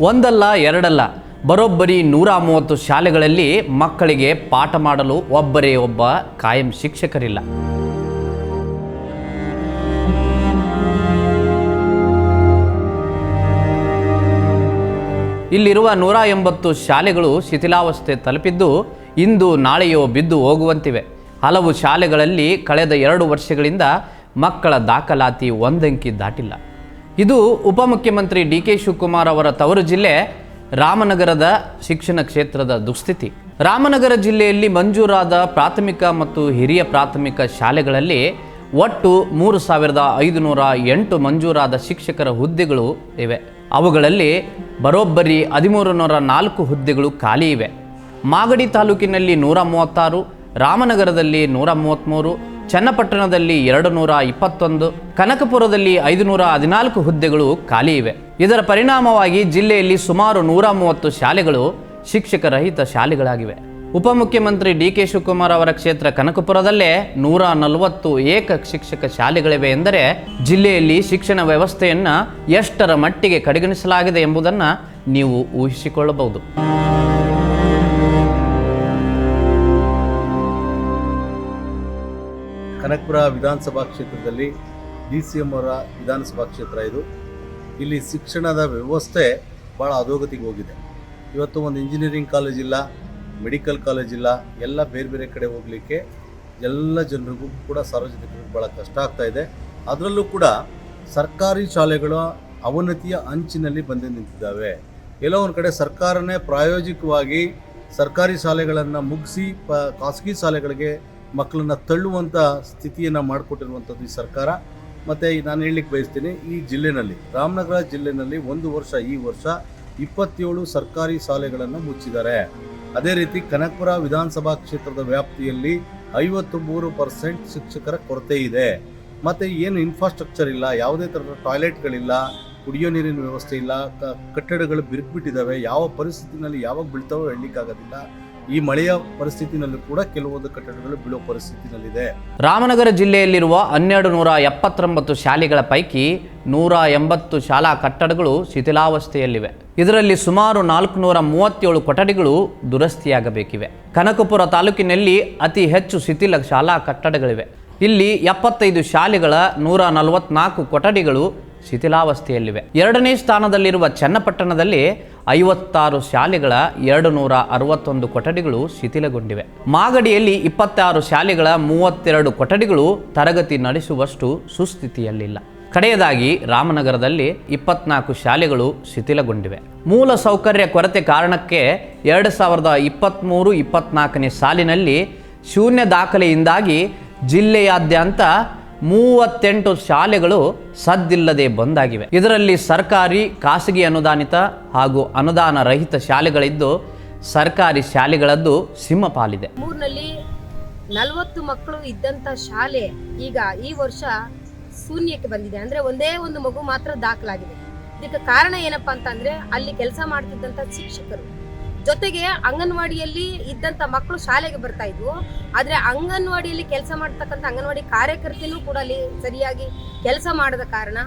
ಒಂದಲ್ಲ, ಎರಡಲ್ಲ. ಬರೋಬ್ಬರಿ ನೂರ ಮೂವತ್ತು ಶಾಲೆಗಳಲ್ಲಿ ಮಕ್ಕಳಿಗೆ ಪಾಠ ಮಾಡಲು ಒಬ್ಬರೇ ಒಬ್ಬ ಕಾಯಂ ಶಿಕ್ಷಕರಿಲ್ಲ. ಇಲ್ಲಿರುವ ನೂರ ಎಂಬತ್ತು ಶಾಲೆಗಳು ಶಿಥಿಲಾವಸ್ಥೆ ತಲುಪಿದ್ದು, ಇಂದು ನಾಳೆಯೋ ಬಿದ್ದು ಹೋಗುವಂತಿವೆ. ಹಲವು ಶಾಲೆಗಳಲ್ಲಿ ಕಳೆದ ಎರಡು ವರ್ಷಗಳಿಂದ ಮಕ್ಕಳ ದಾಖಲಾತಿ ಒಂದಂಕಿ ದಾಟಿಲ್ಲ. ಇದು ಉಪಮುಖ್ಯಮಂತ್ರಿ ಡಿ ಕೆ ಶಿವಕುಮಾರ್ ಅವರ ತವರು ಜಿಲ್ಲೆ ರಾಮನಗರದ ಶಿಕ್ಷಣ ಕ್ಷೇತ್ರದ ದುಸ್ಥಿತಿ. ರಾಮನಗರ ಜಿಲ್ಲೆಯಲ್ಲಿ ಮಂಜೂರಾದ ಪ್ರಾಥಮಿಕ ಮತ್ತು ಹಿರಿಯ ಪ್ರಾಥಮಿಕ ಶಾಲೆಗಳಲ್ಲಿ ಒಟ್ಟು ಮೂರು ಸಾವಿರದ ಐದುನೂರ ಎಂಟು ಮಂಜೂರಾದ ಶಿಕ್ಷಕರ ಹುದ್ದೆಗಳು ಇವೆ. ಅವುಗಳಲ್ಲಿ ಬರೋಬ್ಬರಿ ಹದಿಮೂರು ನೂರ ನಾಲ್ಕು ಹುದ್ದೆಗಳು ಖಾಲಿ ಇವೆ. ಮಾಗಡಿ ತಾಲೂಕಿನಲ್ಲಿ ನೂರ ಮೂವತ್ತಾರು, ರಾಮನಗರದಲ್ಲಿ ನೂರ ಮೂವತ್ತ್ಮೂರು ಚನ್ನಪಟ್ಟಣದಲ್ಲಿ ಎರಡು ನೂರ ಇಪ್ಪತ್ತೊಂದು, ಕನಕಪುರದಲ್ಲಿ ಐದುನೂರ ಹದಿನಾಲ್ಕು ಹುದ್ದೆಗಳು ಖಾಲಿ ಇವೆ. ಇದರ ಪರಿಣಾಮವಾಗಿ ಜಿಲ್ಲೆಯಲ್ಲಿ ಸುಮಾರು ನೂರ ಮೂವತ್ತು ಶಾಲೆಗಳು ಶಿಕ್ಷಕರಹಿತ ಶಾಲೆಗಳಾಗಿವೆ. ಉಪಮುಖ್ಯಮಂತ್ರಿ ಡಿ ಕೆ ಶಿವಕುಮಾರ್ ಅವರ ಕ್ಷೇತ್ರ ಕನಕಪುರದಲ್ಲೇ ನೂರ ನಲವತ್ತು ಏಕ ಶಿಕ್ಷಕ ಶಾಲೆಗಳಿವೆ ಎಂದರೆ ಜಿಲ್ಲೆಯಲ್ಲಿ ಶಿಕ್ಷಣ ವ್ಯವಸ್ಥೆಯನ್ನು ಎಷ್ಟರ ಮಟ್ಟಿಗೆ ಕಡೆಗಣಿಸಲಾಗಿದೆ ಎಂಬುದನ್ನು ನೀವು ಊಹಿಸಿಕೊಳ್ಳಬಹುದು. ಕನಕಪುರ ವಿಧಾನಸಭಾ ಕ್ಷೇತ್ರದಲ್ಲಿ ಡಿ ಸಿ ಎಂ ಅವರ ವಿಧಾನಸಭಾ ಕ್ಷೇತ್ರ ಇದು. ಇಲ್ಲಿ ಶಿಕ್ಷಣದ ವ್ಯವಸ್ಥೆ ಭಾಳ ಅಧೋಗತಿಗೆ ಹೋಗಿದೆ. ಇವತ್ತು ಒಂದು ಇಂಜಿನಿಯರಿಂಗ್ ಕಾಲೇಜ್ ಇಲ್ಲ ಮೆಡಿಕಲ್ ಕಾಲೇಜ್ ಇಲ್ಲ, ಎಲ್ಲ ಬೇರೆ ಬೇರೆ ಕಡೆ ಹೋಗಲಿಕ್ಕೆ ಎಲ್ಲ ಜನರಿಗೂ ಕೂಡ ಸಾರ್ವಜನಿಕರಿಗೆ ಭಾಳ ಕಷ್ಟ ಆಗ್ತಾ ಇದೆ. ಅದರಲ್ಲೂ ಕೂಡ ಸರ್ಕಾರಿ ಶಾಲೆಗಳ ಅವನತಿಯ ಅಂಚಿನಲ್ಲಿ ಬಂದು ನಿಂತಿದ್ದಾವೆ. ಎಲ್ಲೋ ಒಂದು ಕಡೆ ಸರ್ಕಾರನೇ ಪ್ರಾಯೋಜಿಕವಾಗಿ ಸರ್ಕಾರಿ ಶಾಲೆಗಳನ್ನು ಮುಗಿಸಿ ಪ ಖಾಸಗಿ ಶಾಲೆಗಳಿಗೆ ಮಕ್ಕಳನ್ನ ತಳ್ಳುವಂಥ ಸ್ಥಿತಿಯನ್ನು ಮಾಡಿಕೊಟ್ಟಿರುವಂಥದ್ದು ಈ ಸರ್ಕಾರ. ಮತ್ತು ನಾನು ಹೇಳಲಿಕ್ಕೆ ಬಯಸ್ತೀನಿ, ಈ ಜಿಲ್ಲೆನಲ್ಲಿ, ರಾಮನಗರ ಜಿಲ್ಲೆನಲ್ಲಿ ಒಂದು ವರ್ಷ, ಈ ವರ್ಷ ಇಪ್ಪತ್ತೇಳು ಸರ್ಕಾರಿ ಶಾಲೆಗಳನ್ನು ಮುಚ್ಚಿದ್ದಾರೆ. ಅದೇ ರೀತಿ ಕನಕಪುರ ವಿಧಾನಸಭಾ ಕ್ಷೇತ್ರದ ವ್ಯಾಪ್ತಿಯಲ್ಲಿ ಐವತ್ತು ಮೂರು ಪರ್ಸೆಂಟ್ ಶಿಕ್ಷಕರ ಕೊರತೆ ಇದೆ. ಮತ್ತು ಏನು ಇನ್ಫ್ರಾಸ್ಟ್ರಕ್ಚರ್ ಇಲ್ಲ, ಯಾವುದೇ ಥರದ ಟಾಯ್ಲೆಟ್ಗಳಿಲ್ಲ ಕುಡಿಯೋ ನೀರಿನ ವ್ಯವಸ್ಥೆ ಇಲ್ಲ ಕಟ್ಟಡಗಳು ಬಿರುಕ್ಬಿಟ್ಟಿದ್ದಾವೆ ಯಾವ ಪರಿಸ್ಥಿತಿನಲ್ಲಿ ಯಾವಾಗ ಬೀಳ್ತಾವೋ ಹೇಳಲಿಕ್ಕಾಗೋದಿಲ್ಲ. ಈ ಮಳೆಯ ಪರಿಸ್ಥಿತಿನಲ್ಲೂ ಕೂಡ ಕೆಲವೊಂದು ಕಟ್ಟಡಗಳು ಬೀಳುವ ಪರಿಸ್ಥಿತಿನಲ್ಲಿದೆ. ರಾಮನಗರ ಜಿಲ್ಲೆಯಲ್ಲಿರುವ ಹನ್ನೆರಡು ನೂರ ಎಪ್ಪತ್ತೊಂಬತ್ತು ಶಾಲೆಗಳ ಪೈಕಿ ನೂರ ಎಂಬತ್ತು ಶಾಲಾ ಕಟ್ಟಡಗಳು ಶಿಥಿಲಾವಸ್ಥೆಯಲ್ಲಿವೆ. ಇದರಲ್ಲಿ ಸುಮಾರು ನಾಲ್ಕುನೂರ ಮೂವತ್ತೇಳು ಕೊಠಡಿಗಳು ದುರಸ್ತಿಯಾಗಬೇಕಿವೆ. ಕನಕಪುರ ತಾಲೂಕಿನಲ್ಲಿ ಅತಿ ಹೆಚ್ಚು ಶಿಥಿಲ ಶಾಲಾ ಕಟ್ಟಡಗಳಿವೆ. ಇಲ್ಲಿ ಎಪ್ಪತ್ತೈದು ಶಾಲೆಗಳ ನೂರ ನಲವತ್ನಾಲ್ಕು ಕೊಠಡಿಗಳು ಶಿಥಿಲಾವಸ್ಥೆಯಲ್ಲಿವೆ. ಎರಡನೇ ಸ್ಥಾನದಲ್ಲಿರುವ ಚನ್ನಪಟ್ಟಣದಲ್ಲಿ ಐವತ್ತಾರು ಶಾಲೆಗಳ ಎರಡು ನೂರ ಅರವತ್ತೊಂದು ಕೊಠಡಿಗಳು ಶಿಥಿಲಗೊಂಡಿವೆ. ಮಾಗಡಿಯಲ್ಲಿ ಇಪ್ಪತ್ತಾರು ಶಾಲೆಗಳ ಮೂವತ್ತೆರಡು ಕೊಠಡಿಗಳು ತರಗತಿ ನಡೆಸುವಷ್ಟು ಸುಸ್ಥಿತಿಯಲ್ಲಿಲ್ಲ. ಕಡೆಯದಾಗಿ ರಾಮನಗರದಲ್ಲಿ ಇಪ್ಪತ್ನಾಲ್ಕು ಶಾಲೆಗಳು ಶಿಥಿಲಗೊಂಡಿವೆ. ಮೂಲ ಸೌಕರ್ಯ ಕೊರತೆ ಕಾರಣಕ್ಕೆ ಎರಡು ಸಾವಿರದ ಇಪ್ಪತ್ತ್ಮೂರು ಇಪ್ಪತ್ನಾಲ್ಕನೇ ಸಾಲಿನಲ್ಲಿ ಶೂನ್ಯ ದಾಖಲೆಯಿಂದಾಗಿ ಜಿಲ್ಲೆಯಾದ್ಯಂತ ಮೂವತ್ತೆಂಟು ಶಾಲೆಗಳು ಸದ್ದಿಲ್ಲದೆ ಬಂದಾಗಿವೆ. ಇದರಲ್ಲಿ ಸರ್ಕಾರಿ, ಖಾಸಗಿ ಅನುದಾನಿತ ಹಾಗೂ ಅನುದಾನ ರಹಿತ ಶಾಲೆಗಳಿದ್ದು, ಸರ್ಕಾರಿ ಶಾಲೆಗಳದ್ದು ಸಿಂಹಪಾಲಿದೆ. ಮೂರ್ನಲ್ಲಿ ನಲವತ್ತು ಮಕ್ಕಳು ಇದ್ದಂತ ಶಾಲೆ ಈಗ ಈ ವರ್ಷ ಶೂನ್ಯಕ್ಕೆ ಬಂದಿದೆ. ಅಂದ್ರೆ ಒಂದೇ ಒಂದು ಮಗು ಮಾತ್ರ ದಾಖಲಾಗಿದೆ. ಇದಕ್ಕೆ ಕಾರಣ ಏನಪ್ಪಾ ಅಂತಂದ್ರೆ ಅಲ್ಲಿ ಕೆಲಸ ಮಾಡ್ತಿದ್ದಂತ ಶಿಕ್ಷಕರು. ಜೊತೆಗೆ ಅಂಗನವಾಡಿಯಲ್ಲಿ ಇದ್ದಂತ ಮಕ್ಕಳು ಶಾಲೆಗೆ ಬರ್ತಾ ಇದ್ವು. ಆದ್ರೆ ಅಂಗನವಾಡಿಯಲ್ಲಿ ಕೆಲಸ ಮಾಡ್ತಕ್ಕಂಥ ಅಂಗನವಾಡಿ ಕಾರ್ಯಕರ್ತನೂ ಕೂಡ ಅಲ್ಲಿ ಸರಿಯಾಗಿ ಕೆಲಸ ಮಾಡದ ಕಾರಣ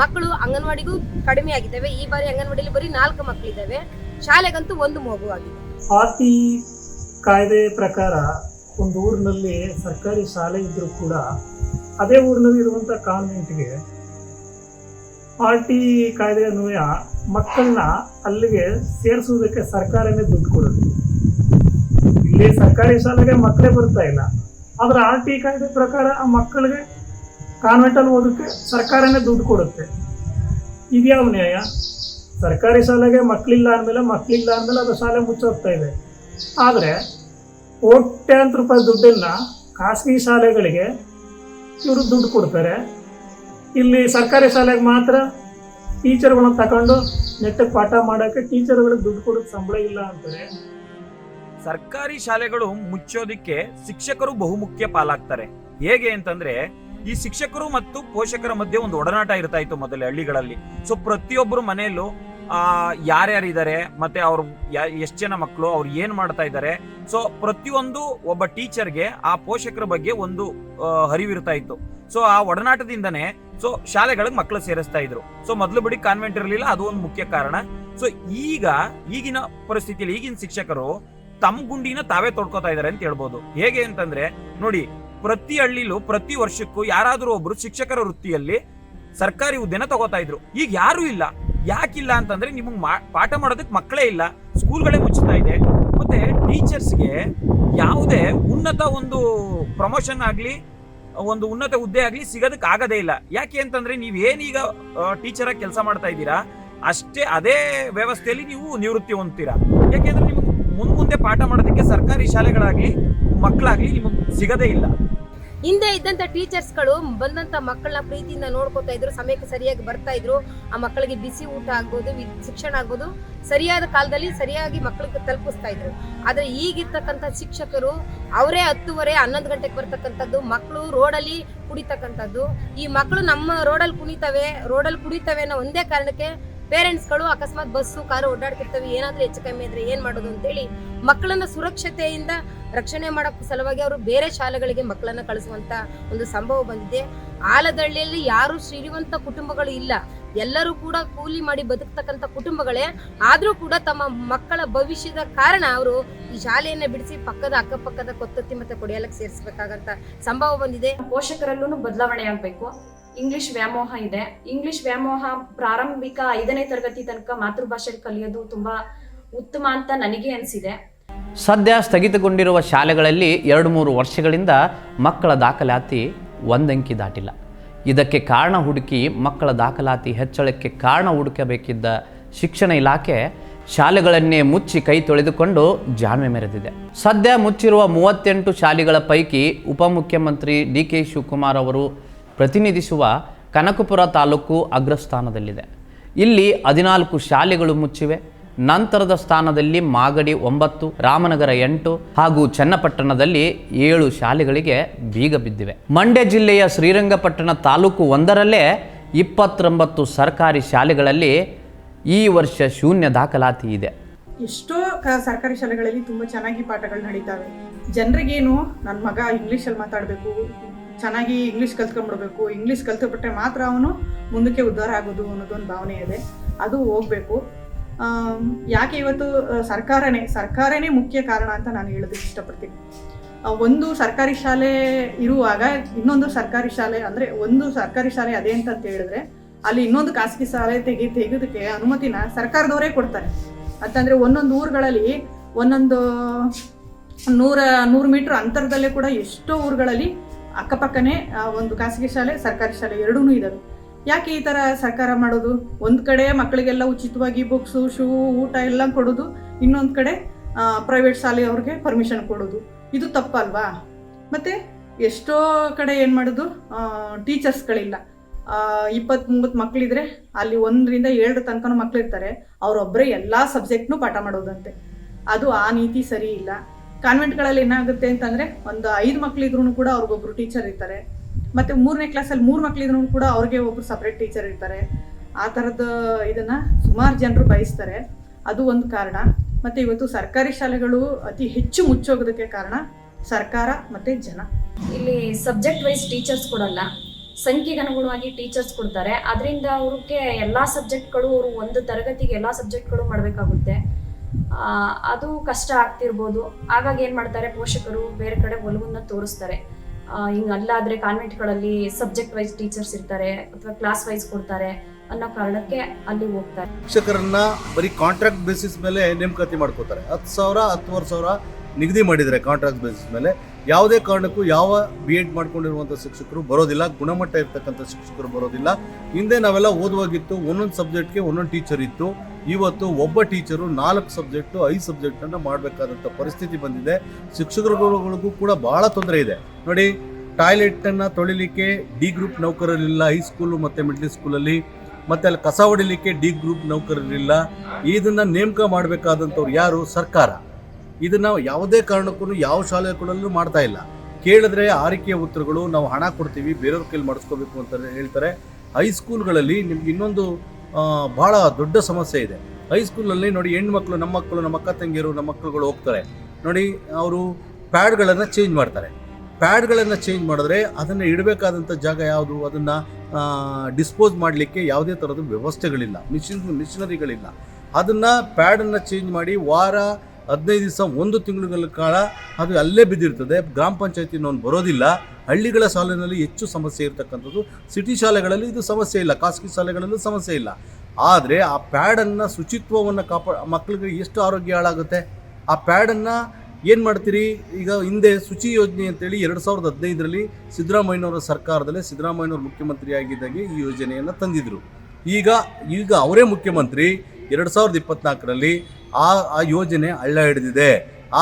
ಮಕ್ಕಳು ಅಂಗನವಾಡಿಗೂ ಕಡಿಮೆ ಆಗಿದ್ದಾವೆ. ಈ ಬಾರಿ ಅಂಗನವಾಡಿಯಲ್ಲಿ ಬರೀ ನಾಲ್ಕು ಮಕ್ಕಳಿದ್ದಾವೆ ಶಾಲೆಗಂತೂ ಒಂದು ಮಗು ಆಗಿದೆ. ಕಾಯ್ದೆ ಪ್ರಕಾರ ಒಂದು ಊರಿನಲ್ಲಿ ಸರ್ಕಾರಿ ಶಾಲೆ ಇದ್ರೂ ಕೂಡ ಅದೇ ಊರಿನಲ್ಲಿ ಇರುವಂಥ ಕಾನ್ವೆಂಟ್ಗೆ ಆರ್ಟಿ ಕಾಯ್ದೆ ಅನ್ವಯ ಮಕ್ಕಳನ್ನ ಅಲ್ಲಿಗೆ ಸೇರಿಸುವುದಕ್ಕೆ ಸರ್ಕಾರನೇ ದುಡ್ಡು ಕೊಡುತ್ತೆ ಇಲ್ಲಿ ಸರ್ಕಾರಿ ಶಾಲೆಗೆ ಮಕ್ಕಳೇ ಬರ್ತಾ ಇಲ್ಲ. ಆದ್ರೆ ಆರ್ ಟಿ ಕಾಯ್ದೆ ಪ್ರಕಾರ ಆ ಮಕ್ಕಳಿಗೆ ಕಾನ್ವೆಂಟಲ್ಲಿ ಓದಕ್ಕೆ ಸರ್ಕಾರನೇ ದುಡ್ಡು ಕೊಡುತ್ತೆ. ಇದ್ಯಾವ ನ್ಯಾಯ? ಸರ್ಕಾರಿ ಶಾಲೆಗೆ ಮಕ್ಕಳಿಲ್ಲ ಅಂದಮೇಲೆ ಮಕ್ಕಳಿಲ್ಲ ಅಂದಮೇಲೆ ಅದು ಶಾಲೆ ಮುಚ್ಚೋಗ್ತಾ ಇದೆ. ಆದರೆ ಕೋಟ್ಯಾಂತರ ರೂಪಾಯಿ ದುಡ್ಡನ್ನು ಖಾಸಗಿ ಶಾಲೆಗಳಿಗೆ ಇವರು ದುಡ್ಡು ಕೊಡ್ತಾರೆ. ಇಲ್ಲಿ ಸರ್ಕಾರಿ ಶಾಲೆಗೆ ಮಾತ್ರ ಟೀಚರ್ಗಳನ್ನ ತಗೊಂಡು ನೆಟ್ಟಗೆ ಪಾಠ ಮಾಡೋಕ್ಕೆ ಟೀಚರ್ಗಳಿಗೆ ದುಡ್ಡು ಕೊಡೋಕ್ಕೆ ಸಂಬಳ ಇಲ್ಲ ಅಂತಾರೆ. ಸರ್ಕಾರಿ ಶಾಲೆಗಳು ಮುಚ್ಚೋದಿಕ್ಕೆ ಶಿಕ್ಷಕರು ಬಹುಮುಖ್ಯ ಪಾಲಾಗ್ತಾರೆ. ಹೇಗೆ ಅಂತಂದ್ರೆ, ಈ ಶಿಕ್ಷಕರು ಮತ್ತು ಪೋಷಕರ ಮಧ್ಯೆ ಒಂದು ಒಡನಾಟ ಇರ್ತಾ ಇತ್ತು ಮೊದಲೇ ಹಳ್ಳಿಗಳಲ್ಲಿ. ಸೊ ಪ್ರತಿಯೊಬ್ಬರು ಮನೆಯಲ್ಲೂ, ಆ ಯಾರ್ಯಾರಿದ್ದಾರೆ ಮತ್ತೆ ಅವ್ರು ಎಷ್ಟು ಜನ ಮಕ್ಕಳು ಅವ್ರು ಏನ್ ಮಾಡ್ತಾ ಇದ್ದಾರೆ ಸೊ ಪ್ರತಿಯೊಂದು ಒಬ್ಬ ಟೀಚರ್ಗೆ ಆ ಪೋಷಕರ ಬಗ್ಗೆ ಒಂದು ಅಹ್ ಹರಿವಿರ್ತಾ ಇತ್ತು ಸೊ ಆ ಒಡನಾಟದಿಂದನೇ ಸೊ ಶಾಲೆಗಳಿಗೆ ಮಕ್ಕಳು ಸೇರಿಸ್ತಾ ಇದ್ರು. ಸೊ ಮೊದಲು ಬಿಡಿ ಕಾನ್ವೆಂಟ್ ಇರಲಿಲ್ಲ, ಅದು ಒಂದು ಮುಖ್ಯ ಕಾರಣ. ಸೊ ಈಗ ಈಗಿನ ಪರಿಸ್ಥಿತಿಯಲ್ಲಿ ಈಗಿನ ಶಿಕ್ಷಕರು ತಮ್ಮ ಗುಂಡಿನ ತಾವೇ ತೊಡ್ಕೋತಾ ಇದ್ದಾರೆ ಅಂತ ಹೇಳ್ಬೋದು. ಹೇಗೆ ಅಂತಂದ್ರೆ, ನೋಡಿ, ಪ್ರತಿ ಹಳ್ಳಿಲೂ, ಪ್ರತಿ ವರ್ಷಕ್ಕೂ ಯಾರಾದ್ರೂ ಒಬ್ರು ಶಿಕ್ಷಕರ ವೃತ್ತಿಯಲ್ಲಿ ಸರ್ಕಾರಿ ಹುದ್ದೆನ ತಗೋತಾ ಇದ್ರು. ಈಗ ಯಾರು ಇಲ್ಲ. ಯಾಕಿಲ್ಲ ಅಂತಂದ್ರೆ, ನಿಮಗೆ ಪಾಠ ಮಾಡೋದಕ್ಕೆ ಮಕ್ಕಳೇ ಇಲ್ಲ. ಸ್ಕೂಲ್ಗಳೇ ಮುಚ್ಚುತ್ತಾ ಇದೆ. ಮತ್ತೆ ಟೀಚರ್ಸ್ಗೆ ಯಾವುದೇ ಉನ್ನತ ಒಂದು ಪ್ರಮೋಷನ್ ಆಗ್ಲಿ ಒಂದು ಉನ್ನತ ಹುದ್ದೆ ಆಗಲಿ ಸಿಗೋದಕ್ಕೆ ಆಗದೇ ಇಲ್ಲ. ಯಾಕೆ ಅಂತಂದ್ರೆ ನೀವ್ ಏನೀಗ ಟೀಚರ್ ಆಗಿ ಕೆಲಸ ಮಾಡ್ತಾ ಇದ್ದೀರಾ, ಅಷ್ಟೇ ಅದೇ ವ್ಯವಸ್ಥೆಯಲ್ಲಿ ನೀವು ನಿವೃತ್ತಿ ಹೊಂದ್ತೀರಾ. ಯಾಕೆಂದ್ರೆ ನಿಮ್ಗೆ ಮುಂದ್ ಮುಂದೆ ಪಾಠ ಮಾಡೋದಕ್ಕೆ ಸರ್ಕಾರಿ ಶಾಲೆಗಳಾಗ್ಲಿ, ಮಕ್ಕಳಾಗ್ಲಿ ನಿಮಗೆ ಸಿಗದೇ ಇಲ್ಲ. ಹಿಂದೆ ಇದ್ದಂತ ಟೀಚರ್ಸ್ಗಳು ಬಂದಂತ ಮಕ್ಕಳನ್ನ ಪ್ರೀತಿಯಿಂದ ನೋಡ್ಕೋತಾ ಇದ್ರು, ಸಮಯಕ್ಕೆ ಸರಿಯಾಗಿ ಬರ್ತಾ ಇದ್ರು. ಆ ಮಕ್ಕಳಿಗೆ ಬಿಸಿ ಊಟ ಆಗ್ಬೋದು ಶಿಕ್ಷಣ ಆಗ್ಬೋದು. ಸರಿಯಾದ ಕಾಲದಲ್ಲಿ ಸರಿಯಾಗಿ ಮಕ್ಕಳಿಗೆ ತಲುಪಿಸ್ತಾ ಇದ್ರು. ಆದ್ರೆ ಈಗಿರ್ತಕ್ಕಂಥ ಶಿಕ್ಷಕರು ಅವರೇ ಹತ್ತುವರೆ, ಹನ್ನೊಂದು ಗಂಟೆಗೆ ಬರ್ತಕ್ಕಂಥದ್ದು, ಮಕ್ಕಳು ರೋಡಲ್ಲಿ ಕುಡಿತಕ್ಕಂಥದ್ದು. ಈ ಮಕ್ಕಳು ನಮ್ಮ ರೋಡಲ್ಲಿ ಕುಣಿತವೆ, ರೋಡಲ್ಲಿ ಕುಡಿತವೆ ಅನ್ನೋ ಒಂದೇ ಕಾರಣಕ್ಕೆ ಪೇರೆಂಟ್ಸ್ಗಳು ಅಕಸ್ಮಾತ್ ಬಸ್ಸು, ಕಾರು ಓಡಾಡ್ತಿರ್ತವೆ, ಏನಾದ್ರೂ ಹೆಚ್ಚು ಕಮ್ಮಿ ಇದ್ರೆ ಏನ್ ಮಾಡೋದು ಅಂತೇಳಿ ಮಕ್ಕಳನ್ನ ಸುರಕ್ಷತೆಯಿಂದ ರಕ್ಷಣೆ ಮಾಡೋ ಸಲುವಾಗಿ ಅವರು ಬೇರೆ ಶಾಲೆಗಳಿಗೆ ಮಕ್ಕಳನ್ನ ಕಳಿಸುವಂತ ಒಂದು ಸಂಭವ ಬಂದಿದೆ. ಆಲದಳ್ಳಿಯಲ್ಲಿ ಯಾರು ಶ್ರೀಮಂತ ಕುಟುಂಬಗಳು ಇಲ್ಲ. ಎಲ್ಲರೂ ಕೂಡ ಕೂಲಿ ಮಾಡಿ ಬದುಕ್ತಕ್ಕಂಥ ಕುಟುಂಬಗಳೇ. ಆದ್ರೂ ಕೂಡ ತಮ್ಮ ಮಕ್ಕಳ ಭವಿಷ್ಯದ ಕಾರಣ ಅವರು ಈ ಶಾಲೆಯನ್ನ ಬಿಡಿಸಿ ಪಕ್ಕದ ಅಕ್ಕಪಕ್ಕದ ಕೊತ್ತತ್ತಿ ಮತ್ತೆ ಕೊಡಿಯಾಲಕ್ಕೆ ಸೇರಿಸಬೇಕಾಗಂತ ಸಂಭವ ಬಂದಿದೆ. ಪೋಷಕರಲ್ಲೂ ಬದಲಾವಣೆ ಆಗಬೇಕು. ಇಂಗ್ಲಿಷ್ ವ್ಯಾಮೋಹ ಇದೆ. ಇಂಗ್ಲಿಷ್ ವ್ಯಾಮೋಹ ಪ್ರಾರಂಭಿಕ ಐದನೇ ತರಗತಿ ತನಕ ಮಾತೃಭಾಷೆಯಲ್ಲಿ ಕಲಿಯೋದು ತುಂಬಾ ಉತ್ತಮ ಅಂತ ನನಗೆ ಅನಿಸಿದೆ. ಸದ್ಯ ಸ್ಥಗಿತಗೊಂಡಿರುವ ಶಾಲೆಗಳಲ್ಲಿ ಎರಡು ಮೂರು ವರ್ಷಗಳಿಂದ ಮಕ್ಕಳ ದಾಖಲಾತಿ ಒಂದಂಕಿ ದಾಟಿಲ್ಲ. ಇದಕ್ಕೆ ಕಾರಣ ಹುಡುಕಿ ಮಕ್ಕಳ ದಾಖಲಾತಿ ಹೆಚ್ಚಳಕ್ಕೆ ಕಾರಣ ಹುಡುಕಬೇಕಿದ್ದ ಶಿಕ್ಷಣ ಇಲಾಖೆ ಶಾಲೆಗಳನ್ನೇ ಮುಚ್ಚಿ ಕೈ ತೊಳೆದುಕೊಂಡು ಜಾಣ್ಮೆ ಮೆರೆದಿದೆ. ಸದ್ಯ ಮುಚ್ಚಿರುವ ಮೂವತ್ತೆಂಟು ಶಾಲೆಗಳ ಪೈಕಿ ಉಪಮುಖ್ಯಮಂತ್ರಿ ಡಿ ಕೆ ಶಿವಕುಮಾರ್ ಅವರು ಪ್ರತಿನಿಧಿಸುವ ಕನಕಪುರ ತಾಲೂಕು ಅಗ್ರಸ್ಥಾನದಲ್ಲಿದೆ. ಇಲ್ಲಿ ಹದಿನಾಲ್ಕು ಶಾಲೆಗಳು ಮುಚ್ಚಿವೆ. ನಂತರದ ಸ್ಥಾನದಲ್ಲಿ ಮಾಗಡಿ ಒಂಬತ್ತು, ರಾಮನಗರ ಎಂಟು ಹಾಗೂ ಚನ್ನಪಟ್ಟಣದಲ್ಲಿ ಏಳು ಶಾಲೆಗಳಿಗೆ ಬೀಗ ಬಿದ್ದಿವೆ. ಮಂಡ್ಯ ಜಿಲ್ಲೆಯ ಶ್ರೀರಂಗಪಟ್ಟಣ ತಾಲೂಕು ಒಂದರಲ್ಲೇ ಇಪ್ಪತ್ತೊಂಬತ್ತು ಸರ್ಕಾರಿ ಶಾಲೆಗಳಲ್ಲಿ ಈ ವರ್ಷ ಶೂನ್ಯ ದಾಖಲಾತಿ ಇದೆ. ಎಷ್ಟೋ ಸರ್ಕಾರಿ ಶಾಲೆಗಳಲ್ಲಿ ತುಂಬ ಚೆನ್ನಾಗಿ ಪಾಠಗಳು ನಡೀತಾವೆ. ಜನರಿಗೇನು ನನ್ನ ಮಗ ಇಂಗ್ಲೀಷಲ್ಲಿ ಮಾತಾಡಬೇಕು ಚೆನ್ನಾಗಿ ಇಂಗ್ಲೀಷ್ ಕಲ್ತ್ಕೊಂಡ್ಬಿಡ್ಬೇಕು. ಇಂಗ್ಲೀಷ್ ಕಲ್ತ್ಬಿಟ್ರೆ ಮಾತ್ರ ಅವನು ಮುಂದಕ್ಕೆ ಉದ್ಧಾರ ಆಗೋದು ಅನ್ನೋದೊಂದು ಭಾವನೆ ಇದೆ. ಅದು ಹೋಗ್ಬೇಕು. ಯಾಕೆ ಇವತ್ತು ಸರ್ಕಾರನೇ ಸರ್ಕಾರನೇ ಮುಖ್ಯ ಕಾರಣ ಅಂತ ನಾನು ಹೇಳೋದಕ್ಕೆ ಇಷ್ಟಪಡ್ತೀನಿ. ಒಂದು ಸರ್ಕಾರಿ ಶಾಲೆ ಇರುವಾಗ ಇನ್ನೊಂದು ಸರ್ಕಾರಿ ಶಾಲೆ ಅಂದರೆ ಒಂದು ಸರ್ಕಾರಿ ಶಾಲೆ ಅದೇ ಅಂತ ಹೇಳಿದ್ರೆ ಅಲ್ಲಿ ಇನ್ನೊಂದು ಖಾಸಗಿ ಶಾಲೆ ತೆಗಿ ತೆಗೆದಕ್ಕೆ ಅನುಮತಿನ ಸರ್ಕಾರದವರೇ ಕೊಡ್ತಾರೆ. ಅಂತಂದರೆ ಒಂದೊಂದು ಊರುಗಳಲ್ಲಿ ಒಂದೊಂದು ನೂರ, ನೂರು ಮೀಟ್ರ್ ಅಂತರದಲ್ಲೇ ಕೂಡ ಎಷ್ಟೋ ಊರುಗಳಲ್ಲಿ ಅಕ್ಕಪಕ್ಕನೇ ಒಂದು ಖಾಸಗಿ ಶಾಲೆ, ಸರ್ಕಾರಿ ಶಾಲೆ ಎರಡೂ ಇದ್ದಾವೆ ಯಾಕೆ ಈ ಥರ ಸರ್ಕಾರ ಮಾಡೋದು? ಒಂದು ಕಡೆ ಮಕ್ಕಳಿಗೆಲ್ಲ ಉಚಿತವಾಗಿ ಬುಕ್ಸು ಶೂ ಊಟ ಎಲ್ಲ ಕೊಡೋದು, ಇನ್ನೊಂದು ಕಡೆ ಪ್ರೈವೇಟ್ ಶಾಲೆಯವ್ರಿಗೆ ಪರ್ಮಿಷನ್ ಕೊಡೋದು. ಇದು ತಪ್ಪಲ್ವಾ? ಮತ್ತು ಎಷ್ಟೋ ಕಡೆ ಏನು ಮಾಡೋದು? ಟೀಚರ್ಸ್ಗಳಿಲ್ಲ ಇಪ್ಪತ್ತು ಮೂವತ್ತು ಮಕ್ಕಳಿದ್ರೆ ಅಲ್ಲಿ ಒಂದರಿಂದ ಏಳರ ತನಕನೂ ಮಕ್ಕಳಿರ್ತಾರೆ ಅವರೊಬ್ಬರೇ ಎಲ್ಲ ಸಬ್ಜೆಕ್ಟ್ನು ಪಾಠ ಮಾಡೋದಂತೆ. ಅದು ಆ ನೀತಿ ಸರಿ ಇಲ್ಲ. ಕಾನ್ವೆಂಟ್ಗಳಲ್ಲಿ ಏನಾಗುತ್ತೆ ಅಂತಂದರೆ ಒಂದು ಐದು ಮಕ್ಕಳಿದ್ರು ಕೂಡ ಅವ್ರಿಗೊಬ್ರು ಟೀಚರ್ ಇರ್ತಾರೆ. ಮತ್ತೆ ಮೂರನೇ ಕ್ಲಾಸಲ್ಲಿ ಮೂರು ಮಕ್ಳಿದ್ರು ಕೂಡ ಅವ್ರಿಗೆ ಒಬ್ರು ಸಪ್ರೇಟ್ ಟೀಚರ್ ಇರ್ತಾರೆ. ಆ ಥರದ ಇದನ್ನ ಸುಮಾರು ಜನರು ಬಯಸ್ತಾರೆ. ಅದು ಒಂದು ಕಾರಣ. ಮತ್ತೆ ಇವತ್ತು ಸರ್ಕಾರಿ ಶಾಲೆಗಳು ಅತಿ ಹೆಚ್ಚು ಮುಚ್ಚೋಗೋದಕ್ಕೆ ಕಾರಣ ಸರ್ಕಾರ ಮತ್ತು ಜನ. ಇಲ್ಲಿ ಸಬ್ಜೆಕ್ಟ್ ವೈಸ್ ಟೀಚರ್ಸ್ ಕೊಡಲ್ಲ. ಸಂಖ್ಯೆಗೆ ಅನುಗುಣವಾಗಿ ಟೀಚರ್ಸ್ ಕೊಡ್ತಾರೆ. ಅದರಿಂದ ಅವ್ರಿಗೆ ಎಲ್ಲ ಸಬ್ಜೆಕ್ಟ್ಗಳು ಅವರು ಒಂದು ತರಗತಿಗೆ ಎಲ್ಲ ಸಬ್ಜೆಕ್ಟ್ಗಳು ಮಾಡಬೇಕಾಗುತ್ತೆ. ಅದು ಕಷ್ಟ ಆಗ್ತಿರ್ಬೋದು. ಹಾಗಾಗಿ ಏನು ಮಾಡ್ತಾರೆ? ಪೋಷಕರು ಬೇರೆ ಕಡೆ ಒಲವನ್ನ ತೋರಿಸ್ತಾರೆ. ಹಿಂಗೆ ಅಲ್ಲಾದರೆ ಕಾನ್ವೆಂಟ್ಗಳಲ್ಲಿ ಸಬ್ಜೆಕ್ಟ್ ವೈಸ್ ಟೀಚರ್ಸ್ ಇರ್ತಾರೆ, ಅಥವಾ ಕ್ಲಾಸ್ ವೈಸ್ ಕೊಡ್ತಾರೆ ಅನ್ನೋ ಕಾರಣಕ್ಕೆ ಅಲ್ಲಿ ಹೋಗ್ತಾರೆ. ಶಿಕ್ಷಕರನ್ನ ಬರೀ ಕಾಂಟ್ರಾಕ್ಟ್ ಬೇಸಿಸ್ ಮೇಲೆ ನೇಮಕಾತಿ ಮಾಡ್ಕೋತಾರೆ. ಹತ್ತು ಸಾವಿರ, ಹತ್ತುವರೆ ಸಾವಿರ ನಿಗದಿ ಮಾಡಿದರೆ ಕಾಂಟ್ರಾಕ್ಟ್ ಬೇಸಿಸ್ ಮೇಲೆ. ಯಾವುದೇ ಕಾರಣಕ್ಕೂ ಯಾವ ಬಿ ಎಡ್ ಮಾಡ್ಕೊಂಡಿರುವಂಥ ಶಿಕ್ಷಕರು ಬರೋದಿಲ್ಲ, ಗುಣಮಟ್ಟ ಇರ್ತಕ್ಕಂಥ ಶಿಕ್ಷಕರು ಬರೋದಿಲ್ಲ. ಹಿಂದೆ ನಾವೆಲ್ಲ ಓದುವಾಗಿತ್ತು, ಒಂದೊಂದು ಸಬ್ಜೆಕ್ಟ್ಗೆ ಒಂದೊಂದು ಟೀಚರ್ ಇತ್ತು. ಇವತ್ತು ಒಬ್ಬ ಟೀಚರು ನಾಲ್ಕು ಸಬ್ಜೆಕ್ಟು ಐದು ಸಬ್ಜೆಕ್ಟನ್ನು ಮಾಡಬೇಕಾದಂಥ ಪರಿಸ್ಥಿತಿ ಬಂದಿದೆ. ಶಿಕ್ಷಕರುಗಳಿಗೂ ಕೂಡ ಭಾಳ ತೊಂದರೆ ಇದೆ. ನೋಡಿ ಟಾಯ್ಲೆಟನ್ನು ತೊಳಿಲಿಕ್ಕೆ ಡಿ ಗ್ರೂಪ್ ನೌಕರರಿಲ್ಲ ಹೈಸ್ಕೂಲು ಮತ್ತು ಮಿಡ್ಲ್ ಸ್ಕೂಲಲ್ಲಿ ಮತ್ತು ಅಲ್ಲಿ ಕಸ ಹೊಡಿಲಿಕ್ಕೆ ಡಿ ಗ್ರೂಪ್ ನೌಕರರಿಲ್ಲ ಇದನ್ನು ನೇಮಕ ಮಾಡಬೇಕಾದಂಥವ್ರು ಯಾರು? ಸರ್ಕಾರ. ಇದನ್ನು ಯಾವುದೇ ಕಾರಣಕ್ಕೂ ಯಾವ ಶಾಲೆಗಳಲ್ಲೂ ಮಾಡ್ತಾ ಇಲ್ಲ. ಕೇಳಿದ್ರೆ ಆರಿಕೆಯ ಉತ್ತರಗಳು ನಾವು ಹಣ ಕೊಡ್ತೀವಿ, ಬೇರೆಯವ್ರ ಕೈಲಿ ಮಾಡಿಸ್ಕೋಬೇಕು ಅಂತ ಹೇಳ್ತಾರೆ. ಹೈಸ್ಕೂಲ್ಗಳಲ್ಲಿ ನಿಮ್ಗೆ ಇನ್ನೊಂದು ಬಹಳ ದೊಡ್ಡ ಸಮಸ್ಯೆ ಇದೆ. ಹೈಸ್ಕೂಲಲ್ಲಿ ನೋಡಿ ಹೆಣ್ಮಕ್ಳು ನಮ್ಮ ಮಕ್ಕಳು, ನಮ್ಮ ಅಕ್ಕ ತಂಗಿಯರು, ನಮ್ಮ ಮಕ್ಕಳುಗಳು ಹೋಗ್ತಾರೆ. ನೋಡಿ ಅವರು ಪ್ಯಾಡ್ಗಳನ್ನು ಚೇಂಜ್ ಮಾಡ್ತಾರೆ. ಪ್ಯಾಡ್ಗಳನ್ನು ಚೇಂಜ್ ಮಾಡಿದ್ರೆ ಅದನ್ನು ಇಡಬೇಕಾದಂಥ ಜಾಗ ಯಾವುದು? ಅದನ್ನು ಡಿಸ್ಪೋಸ್ ಮಾಡಲಿಕ್ಕೆ ಯಾವುದೇ ಥರದ ವ್ಯವಸ್ಥೆಗಳಿಲ್ಲ. ಮಿಷಿನ್ ಮಿಷಿನರಿಗಳಿಲ್ಲ ಅದನ್ನು ಪ್ಯಾಡನ್ನು ಚೇಂಜ್ ಮಾಡಿ ವಾರ ಹದಿನೈದು ದಿವಸ ಒಂದು ತಿಂಗಳುಗಳ ಕಾಲ ಅದು ಅಲ್ಲೇ ಬಿದ್ದಿರ್ತದೆ. ಗ್ರಾಮ ಪಂಚಾಯತಿನವನು ಬರೋದಿಲ್ಲ. ಹಳ್ಳಿಗಳ ಶಾಲೆಯಲ್ಲಿ ಹೆಚ್ಚು ಸಮಸ್ಯೆ ಇರತಕ್ಕಂಥದ್ದು. ಸಿಟಿ ಶಾಲೆಗಳಲ್ಲಿ ಇದು ಸಮಸ್ಯೆ ಇಲ್ಲ. ಖಾಸಗಿ ಶಾಲೆಗಳಲ್ಲೂ ಸಮಸ್ಯೆ ಇಲ್ಲ. ಆದರೆ ಆ ಪ್ಯಾಡನ್ನು ಶುಚಿತ್ವವನ್ನು ಕಾಪಾ ಮಕ್ಕಳಿಗೆ ಎಷ್ಟು ಆರೋಗ್ಯ ಹಾಳಾಗುತ್ತೆ? ಆ ಪ್ಯಾಡನ್ನು ಏನು ಮಾಡ್ತೀರಿ? ಈಗ ಹಿಂದೆ ಶುಚಿ ಯೋಜನೆ ಅಂತೇಳಿ ಎರಡು ಸಾವಿರದ ಹದಿನೈದರಲ್ಲಿ ಸಿದ್ದರಾಮಯ್ಯನವರ ಸರ್ಕಾರದಲ್ಲೇ ಸಿದ್ದರಾಮಯ್ಯನವರು ಮುಖ್ಯಮಂತ್ರಿ ಆಗಿದ್ದಾಗೆ ಈ ಯೋಜನೆಯನ್ನು ತಂದಿದ್ದರು ಈಗ ಈಗ ಅವರೇ ಮುಖ್ಯಮಂತ್ರಿ ಎರಡು ಸಾವಿರದ ಇಪ್ಪತ್ನಾಲ್ಕರಲ್ಲಿ ಆ ಆ ಯೋಜನೆ ಹಳ್ಳ ಹಿಡಿದಿದೆ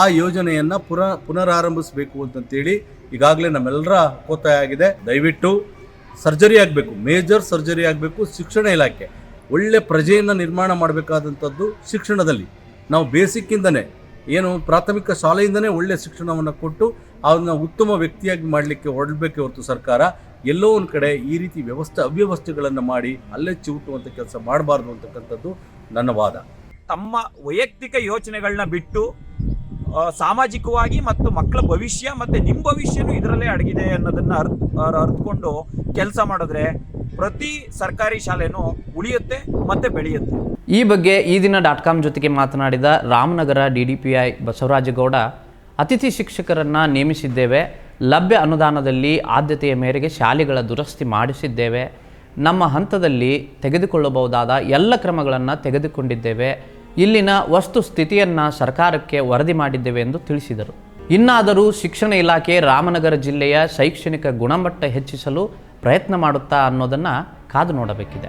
ಆ ಯೋಜನೆಯನ್ನು ಪುರ ಪುನರಾರಂಭಿಸಬೇಕು ಅಂತಂತೇಳಿ ಈಗಾಗಲೇ ನಮ್ಮೆಲ್ಲರ ಒತ್ತಾಯ ಆಗಿದೆ. ದಯವಿಟ್ಟು ಸರ್ಜರಿ ಆಗಬೇಕು. ಮೇಜರ್ ಸರ್ಜರಿ ಆಗಬೇಕು. ಶಿಕ್ಷಣ ಇಲಾಖೆ ಒಳ್ಳೆ ಪ್ರಜೆಯನ್ನು ನಿರ್ಮಾಣ ಮಾಡಬೇಕಾದಂಥದ್ದು ಶಿಕ್ಷಣದಲ್ಲಿ. ನಾವು ಬೇಸಿಕ್ಕಿಂದನೇ ಏನು ಪ್ರಾಥಮಿಕ ಶಾಲೆಯಿಂದನೇ ಒಳ್ಳೆ ಶಿಕ್ಷಣವನ್ನು ಕೊಟ್ಟು ಅವನ್ನ ಉತ್ತಮ ವ್ಯಕ್ತಿಯಾಗಿ ಮಾಡಲಿಕ್ಕೆ ಹೊರಡಬೇಕೆ ಹೊರತು ಸರ್ಕಾರ ಎಲ್ಲೋ ಒಂದು ಕಡೆ ಈ ರೀತಿ ವ್ಯವಸ್ಥೆ, ಅವ್ಯವಸ್ಥೆಗಳನ್ನು ಮಾಡಿ ಅಲ್ಲೇ ಚಿವುಟುವಂಥ ಕೆಲಸ ಮಾಡಬಾರ್ದು ಅಂತಕ್ಕಂಥದ್ದು ನನ್ನ ವಾದ. ತಮ್ಮ ವೈಯಕ್ತಿಕ ಯೋಚನೆಗಳನ್ನ ಬಿಟ್ಟು ಸಾಮಾಜಿಕವಾಗಿ ಮತ್ತು ಮಕ್ಕಳ ಭವಿಷ್ಯ ಮತ್ತೆ ನಿಮ್ಮ ಭವಿಷ್ಯನೂ ಇದರಲ್ಲೇ ಅಡಗಿದೆ ಅನ್ನೋದನ್ನ ಅರ್ಥ ಅರ್- ಅರ್ತ್ಕೊಂಡು ಕೆಲಸ ಮಾಡಿದ್ರೆ ಪ್ರತಿ ಸರ್ಕಾರಿ ಶಾಲೆನೂ ಉಳಿಯುತ್ತೆ ಮತ್ತೆ ಬೆಳೆಯುತ್ತೆ. ಈ ಬಗ್ಗೆ ಈ ದಿನ ಡಾಟ್ ಕಾಮ್ ಜೊತೆಗೆ ಮಾತನಾಡಿದ Ramanagara D D P I Basavarajagowda ಅತಿಥಿ ಶಿಕ್ಷಕರನ್ನು ನೇಮಿಸಿದ್ದೇವೆ ಲಭ್ಯ ಅನುದಾನದಲ್ಲಿ ಆದ್ಯತೆಯ ಮೇರೆಗೆ ಶಾಲೆಗಳ ದುರಸ್ತಿ ಮಾಡಿಸಿದ್ದೇವೆ. ನಮ್ಮ ಹಂತದಲ್ಲಿ ತೆಗೆದುಕೊಳ್ಳಬಹುದಾದ ಎಲ್ಲ ಕ್ರಮಗಳನ್ನು ತೆಗೆದುಕೊಂಡಿದ್ದೇವೆ. ಇಲ್ಲಿನ ವಸ್ತು ಸ್ಥಿತಿಯನ್ನು ಸರ್ಕಾರಕ್ಕೆ ವರದಿ ಮಾಡಿದ್ದೇವೆ ಎಂದು ತಿಳಿಸಿದರು. ಇನ್ನಾದರೂ ಶಿಕ್ಷಣ ಇಲಾಖೆ ರಾಮನಗರ ಜಿಲ್ಲೆಯ ಶೈಕ್ಷಣಿಕ ಗುಣಮಟ್ಟ ಹೆಚ್ಚಿಸಲು ಪ್ರಯತ್ನ ಮಾಡುತ್ತಾ ಅನ್ನೋದನ್ನು ಕಾದು ನೋಡಬೇಕಿದೆ.